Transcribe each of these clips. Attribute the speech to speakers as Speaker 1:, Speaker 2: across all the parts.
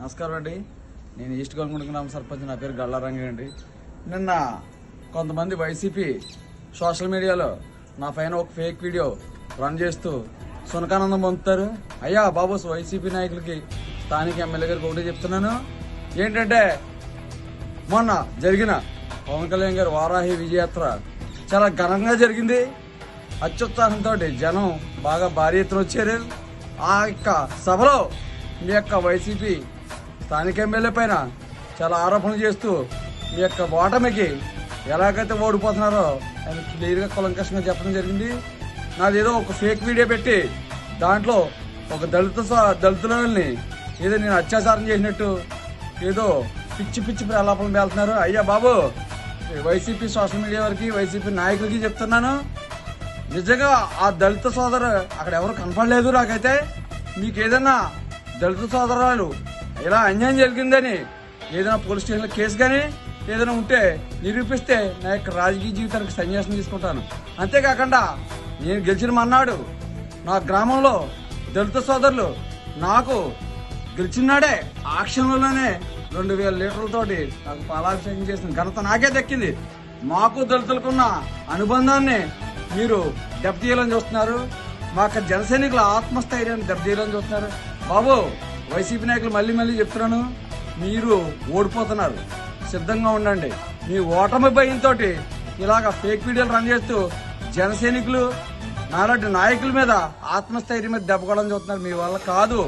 Speaker 1: నమస్కారం అండి. నేను ఈస్ట్ గోల్కొండ గ్రామ సర్పంచ్. నా పేరు గల్లారంగ అండి. నిన్న కొంతమంది వైసీపీ సోషల్ మీడియాలో నా పైన ఒక ఫేక్ వీడియో రన్ చేస్తూ సునకానందం పొందుతారు. అయ్యా బాబోస్ వైసీపీ నాయకులకి స్థానిక ఎమ్మెల్యే గారికి ఒకటే చెప్తున్నాను. ఏంటంటే మొన్న జరిగిన పవన్ కళ్యాణ్ గారి వారాహి విజయయాత్ర చాలా ఘనంగా జరిగింది. అత్యుత్సాహంతో జనం బాగా భారీ ఎత్తున వచ్చారు. ఆ యొక్క సభలో మీ యొక్క వైసీపీ స్థానిక ఎమ్మెల్యే పైన చాలా ఆరోపణలు చేస్తూ ఈ యొక్క ఓటమికి ఎలాగైతే ఓడిపోతున్నారో ఆయన క్లియర్గా కులంకషంగా చెప్పడం జరిగింది. నాదేదో ఒక ఫేక్ వీడియో పెట్టి దాంట్లో ఒక దళిత దళితులని ఏదో నేను అత్యాచారం చేసినట్టు ఏదో పిచ్చి పిచ్చి ప్రలాపం వెళ్తున్నారు అయ్యా బాబు వైసీపీ సోషల్ మీడియా వారికి వైసీపీ నాయకులకి చెప్తున్నాను. నిజంగా ఆ దళిత సోదరు అక్కడ ఎవరు కనపడలేదు నాకైతే. మీకు ఏదైనా దళిత సోదరాలు ఇలా అన్యాయం జరిగిందని ఏదైనా పోలీస్ స్టేషన్లో కేసు కానీ ఏదైనా ఉంటే నిరూపిస్తే నా యొక్క రాజకీయ జీవితానికి సన్యాసం తీసుకుంటాను. అంతేకాకుండా నేను గెలిచిన మన్నాడు నా గ్రామంలో దళిత సోదరులు నాకు గెలిచినాడే ఆ క్షణంలోనే రెండు వేల లీటర్లతోటి నాకు పాలాభిషేకం చేసిన ఘనత నాకే దక్కింది. మాకు దళితులకున్న అనుబంధాన్ని మీరు దెబ్బతీయాలని చూస్తున్నారు. మా యొక్క జన సైనికుల ఆత్మస్థైర్యాన్ని దెబ్బతీయాలని చూస్తున్నారు. బాబు వైసీపీ నాయకులు మళ్ళీ మళ్ళీ చెప్తున్నాను మీరు ఓడిపోతున్నారు. సిద్ధంగా ఉండండి. మీ ఓటమి భయంతో ఇలాగ ఫేక్ వీడియోలు రన్ చేస్తూ జనసైనికులు నారాటి నాలాంటి నాయకుల మీద ఆత్మస్థైర్యం మీద దెబ్బకోవడం చూస్తున్నారు. మీ వల్ల కాదు.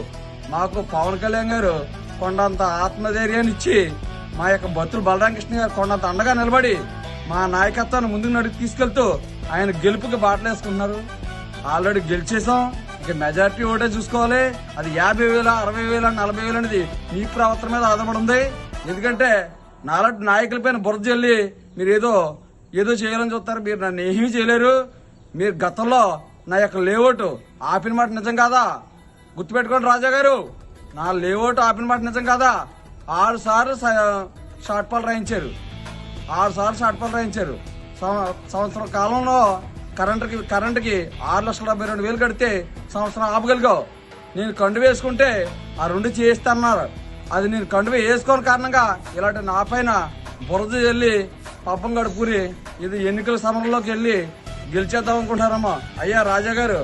Speaker 1: మాకు పవన్ కళ్యాణ్ గారు కొండంత ఆత్మధైర్యాన్ని ఇచ్చి మా యొక్క భక్తులు బలరామకృష్ణ గారు కొండంత అండగా నిలబడి మా నాయకత్వాన్ని ముందుకు నడిపి తీసుకెళ్తూ ఆయన గెలుపుకి బాటలేసుకున్నారు ఆల్రెడీ గెలిచేసాం ఇక మెజారిటీ ఓటే చూసుకోవాలి. అది యాభై వేల అరవై వేల నలభై వేలు అనేది మీ ప్రవర్తన మీద ఆధారపడి ఉంది. ఎందుకంటే నాలాంటి నాయకులపైన బురద జల్లి మీరు ఏదో ఏదో చేయాలని చూస్తారు. మీరు నన్ను ఏమీ చేయలేరు. మీరు గతంలో నా యొక్క లేఅవుట్ ఆపిన మాట నిజం కాదా? గుర్తుపెట్టుకోండి రాజా గారు. నా లేఅవుట్ ఆపిన మాట నిజం కాదా? ఆరు సార్లు స- షార్ట్ పాల్ రాయించారు. ఆరు సార్లు షార్ట్ పాల్ రాయించారు. సంవ- సంవత్సరం కాలంలో కరెంటుకి కరెంటుకి ఆరు లక్షల డెబ్బై రెండు వేలు కడితే సంవత్సరం ఆపగలిగావు. నేను కండు వేసుకుంటే ఆ రెండు చేయిస్తాన్నారు అది నేను కండు వేసుకోని కారణంగా ఇలాంటి నా పైన బురద వెళ్ళి పాపం గడుపుకుని ఇది ఎన్నికల సమరంలోకి వెళ్ళి గెలిచేద్దాం అనుకుంటారమ్మా అయ్యా రాజా గారు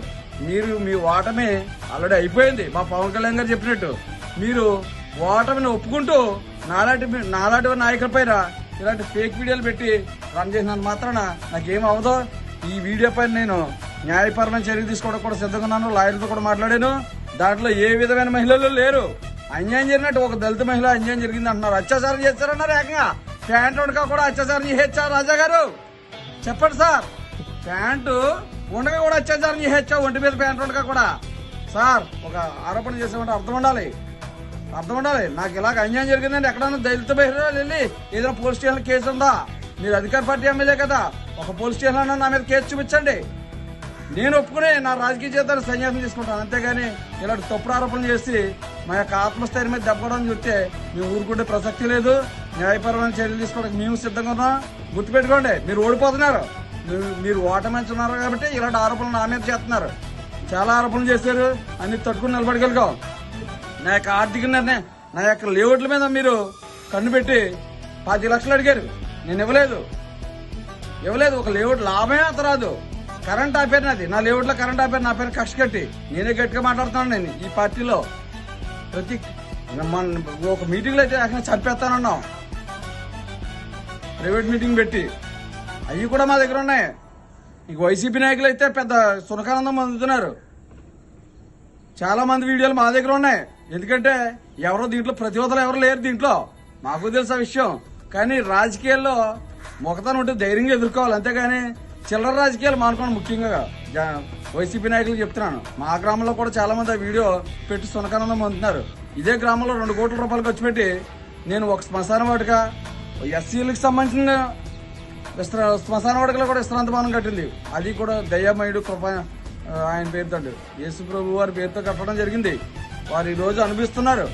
Speaker 1: మీరు మీ ఓటమి ఆల్రెడీ అయిపోయింది. మా పవన్ కళ్యాణ్ గారు చెప్పినట్టు. మీరు ఓటమిని ఒప్పుకుంటూ నాలాంటి నాలాంటి నాయకుల పైన ఇలాంటి ఫేక్ వీడియోలు పెట్టి రన్ చేసినంత మాత్రాన నాకేం అవదో. ఈ వీడియో పైన నేను న్యాయపరమైన చర్య తీసుకోవడం కూడా సిద్ధంగా ఉన్నాను. లాయర్తో కూడా మాట్లాడాను. దాంట్లో ఏ విధమైన మహిళలు లేరు. అన్యాయం జరిగినట్టు ఒక దళిత మహిళ అన్యాయం జరిగింది అంటున్నారు. అత్యాచారం చేస్తారన్నారు ఏకంగా. ప్యాంట్ ఉండగా కూడా అత్యాచారం చేసేచ్చా రాజా గారు. చెప్పండి సార్. ప్యాంటు ఉండగా కూడా అత్యాచారం చేసేచ్చా ఒంటి మీద ప్యాంట్ ఉండగా కూడా. సార్ ఒక ఆరోపణ చేసామంటే అర్థం ఉండాలి. అర్థం ఉండాలి. నాకు ఇలాగ అన్యాయం జరిగిందంటే ఎక్కడన్నా దళిత మహిళలు వెళ్ళి ఏదైనా పోలీస్ స్టేషన్ కేసు ఉందా? మీరు అధికార పార్టీ ఎమ్మెల్యే కదా. ఒక పోలీస్ స్టేషన్ నా మీద కేసు చూపించండి. నేను ఒప్పుకుని నా రాజకీయ జీవితాన్ని సన్యాసం తీసుకుంటాను అంతేగాని ఇలాంటి తప్పుడు ఆరోపణలు చేసి మా యొక్క ఆత్మస్థైర్యం మీద దెబ్బకోవడం చూస్తే మేము ఊరుకుంటే ప్రసక్తి లేదు. న్యాయపరమైన చర్యలు తీసుకోవడానికి మేము సిద్ధంగా ఉన్నాం. గుర్తుపెట్టుకోండి మీరు ఓడిపోతున్నారు. మీరు- మీరు ఓటమించున్నారు కాబట్టి ఇలాంటి ఆరోపణలు నా మీద చేస్తున్నారు. చాలా ఆరోపణలు చేశారు. అన్ని తట్టుకుని నిలబడగలిగాం. నా యొక్క ఆర్థిక నిర్ణయం నా యొక్క లేఅవుట్ల మీద మీరు కన్ను పెట్టి పది లక్షలు అడిగారు. నేను ఇవ్వలేదు. ఇవ్వలేదు ఒక లేఅవుట్ లాభమే అంత రాదు కరెంట్ ఆపేరు నాది. నా లేఅవుట్లో కరెంట్ ఆపేరు నా పేరు కక్ష కట్టి నేనే గట్టిగా మాట్లాడుతున్నాను నేను ఈ పార్టీలో. ప్రతి మన ఒక మీటింగ్లో అయితే అక్కడ చంపేస్తానన్నాం. ప్రైవేట్ మీటింగ్ పెట్టి. అవి కూడా మా దగ్గర ఉన్నాయి. ఇంక వైసీపీ నాయకులు అయితే పెద్ద సునకానందం పొందుతున్నారు చాలా మంది వీడియోలు మా దగ్గర ఉన్నాయి. ఎందుకంటే ఎవరో దీంట్లో ప్రతివదలు ఎవరు లేరు దీంట్లో. మాకు తెలుసు ఆ విషయం. కానీ రాజకీయాల్లో మొక్కతనం ఉంటే ధైర్యంగా ఎదుర్కోవాలి. అంతేగాని చిల్లర రాజకీయాలు మానుకోండి ముఖ్యంగా వైసీపీ నాయకులు చెప్తున్నాను. మా గ్రామంలో కూడా చాలా మంది ఆ వీడియో పెట్టి సునకానందం పొందుతున్నారు. ఇదే గ్రామంలో రెండు కోట్ల రూపాయలు ఖర్చు పెట్టి నేను ఒక శ్మశాన వాటిక ఎస్సీలకు సంబంధించిన విశ్ర శ్మశాన వాటికలో కూడా విశ్రాంతి భవనం కట్టింది. అది కూడా దయ్యమయుడు కృప ఆయన పేరుతో యేసు ప్రభు వారి పేరుతో కట్టడం జరిగింది. వారు ఈరోజు అనిపిస్తున్నారు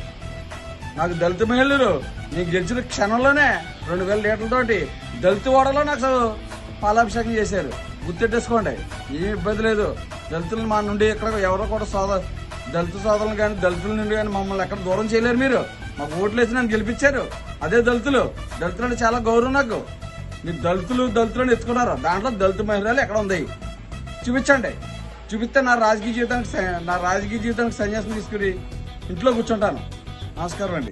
Speaker 1: నాకు దళిత మహిళలు నీకు గెలిచిన క్షణంలోనే రెండు వేల లీటర్లతోటి దళిత ఓడలో నాకు పాలాభిషేకం చేశారు. గుర్తెట్టేసుకోండి ఏం ఇబ్బంది లేదు. దళితులు మా నుండి ఇక్కడ ఎవరో కూడా సోద దళిత సోదరులు కానీ దళితుల నుండి కానీ మమ్మల్ని ఎక్కడ దూరం చేయలేరు మీరు. మాకు ఓట్లు వేసి నన్ను గెలిపించారు. అదే దళితులు. దళితులు అంటే చాలా గౌరవం నాకు. మీరు దళితులు దళితులను ఎత్తుకున్నారు? దాంట్లో దళిత మహిళలు ఎక్కడ ఉంది? చూపించండి. చూపిస్తే నా రాజకీయ జీవితానికి నా రాజకీయ జీవితానికి సన్యాసం తీసుకుని ఇంట్లో కూర్చుంటాను. నమస్కారం అండి.